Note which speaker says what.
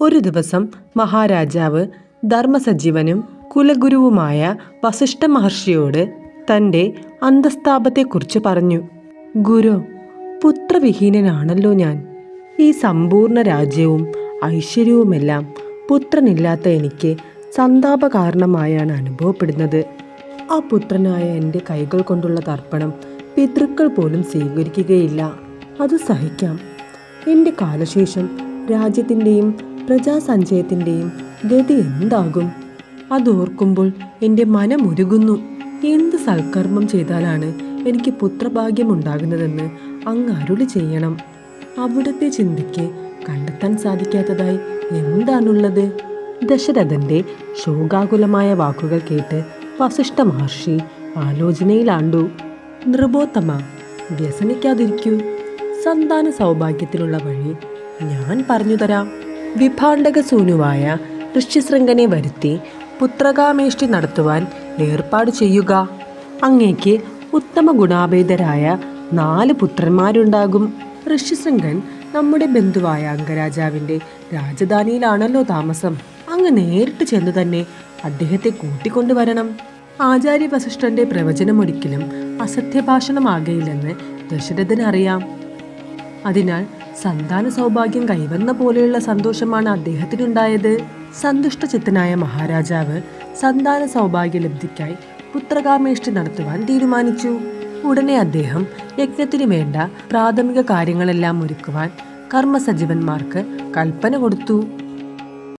Speaker 1: ഒരു ദിവസം മഹാരാജാവ് ധർമ്മസജീവനും കുലഗുരുവുമായ വസിഷ്ഠ മഹർഷിയോട് തന്റെ അന്തസ്താപത്തെക്കുറിച്ച് പറഞ്ഞു ഗുരു പുത്രവിഹീനനാണല്ലോ ഞാൻ. ഈ സമ്പൂർണ രാജ്യവും ഐശ്വര്യവുമെല്ലാം പുത്രനില്ലാത്ത എനിക്ക് സന്താപ കാരണമായാണ് അനുഭവപ്പെടുന്നത്. ആ പുത്രനായ എന്റെ കൈകൾ കൊണ്ടുള്ള തർപ്പണം പിതൃക്കൾ പോലും സ്വീകരിക്കുകയില്ല. അത് സഹിക്കാം. എന്റെ കാലശേഷം രാജ്യത്തിന്റെയും പ്രജാസഞ്ചയത്തിന്റെയും ഗതി എന്താകും? അതോർക്കുമ്പോൾ എന്റെ മനമൊരുങ്ങുന്നു എന്ത് സൽക്കർമ്മം ചെയ്താലാണ് എനിക്ക് പുത്രഭാഗ്യമുണ്ടാകുന്നതെന്ന് അങ്ങ് അരുളി ചെയ്യണം. അവിടുത്തെ ചിന്തയ്ക്ക് കണ്ടെത്താൻ സാധിക്കാത്തതായി എന്താണുള്ളത്? ദശരഥന്റെ ശോകാകുലമായ വാക്കുകൾ കേട്ട് വസിഷ്ഠ മഹർഷി ആലോചനയിലാണ്ടു. നൃപോത്തമ വ്യസനിക്കാതിരിക്കൂ. സന്താന സൗഭാഗ്യത്തിനുള്ള വഴി ഞാൻ പറഞ്ഞുതരാം വിഭാണ്ഡക സൂനുവായ ഋഷ്യശൃംഖനെ വരുത്തി പുത്രകാമേഷ്ടി നടത്തുവാൻ ഏർപ്പാട് ചെയ്യുക. അങ്ങേക്ക് ഉത്തമ ഗുണാഭേദരായ നാല് പുത്രന്മാരുണ്ടാകും. ഋഷ്യശൃംഖൻ നമ്മുടെ ബന്ധുവായ അംഗരാജാവിന്റെ രാജധാനിയിലാണല്ലോ താമസം. അങ്ങ് നേരിട്ട് ചെന്ന് തന്നെ അദ്ദേഹത്തെ കൂട്ടിക്കൊണ്ടുവരണം. ആചാര്യ വസിഷ്ഠന്റെ പ്രവചനം ഒരിക്കലും അസത്യഭാഷണമാകയില്ലെന്ന് ദശരഥനറിയാം. അതിനാൽ സന്താന സൗഭാഗ്യം കൈവന്ന പോലെയുള്ള സന്തോഷമാണ് അദ്ദേഹത്തിനുണ്ടായത്. സന്തുഷ്ടചിത്തനായ മഹാരാജാവ് സന്താന സൗഭാഗ്യ ലബ്ധിക്കായി പുത്രകാമേഷ്ടി നടത്തുവാൻ തീരുമാനിച്ചു. ഉടനെ അദ്ദേഹം യജ്ഞത്തിനു വേണ്ട പ്രാഥമിക കാര്യങ്ങളെല്ലാം ഒരുക്കുവാൻ കർമ്മസജീവന്മാർക്ക് കൽപ്പന കൊടുത്തു.